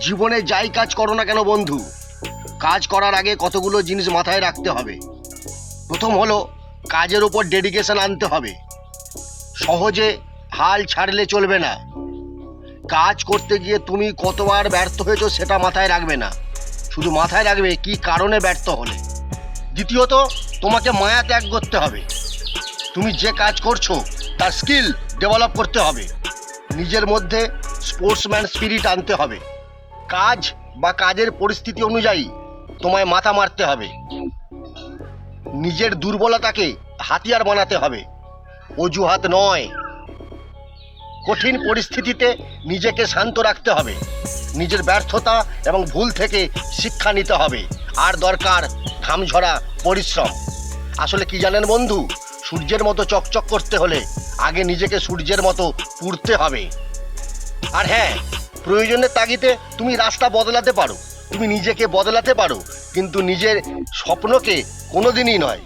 জীবনে যাই কাজ করো না কেন বন্ধু? কাজ করার আগে কতগুলো জিনিস মাথায় রাখতে হবে। প্রথম হলো, কাজের ওপর ডেডিকেশন আনতে হবে। সহজে হাল ছাড়লে চলবে না। কাজ করতে গিয়ে তুমি কতবার ব্যর্থ হয়েছো সেটা মাথায় রাখবে না। শুধু মাথায় রাখবে কি কারণে ব্যর্থ হলে। দ্বিতীয়ত, তোমাকে মায়া ত্যাগ করতে হবে। তুমি যে কাজ করছ, তার স্কিল ডেভেলপ করতে হবে। নিজের মধ্যে স্পোর্টসম্যান স্পিরিট আনতে হবে। কাজ বা কাজের পরিস্থিতি অনুযায়ী তোমায় মাথা মারতে হবে। নিজের দুর্বলতাকে হাতিয়ার বানাতে হবে। অজুহাত নয়। কঠিন পরিস্থিতিতে নিজেকে শান্ত রাখতে হবে। নিজের ব্যর্থতা এবং ভুল থেকে শিক্ষা নিতে হবে। আর দরকার ঘামঝরা পরিশ্রম। আসলে কি জানেন বন্ধু? সূর্যের মতো চকচক করতে হলে আগে নিজেকে সূর্যের মতো পুড়তে হবে। আর হ্যাঁ প্রয়োজনের তাগিদে তুমি রাস্তা বদলাতে পারো। তুমি নিজেকে বদলাতে পারো, কিন্তু নিজের স্বপ্নকে কোনোদিনই নয়।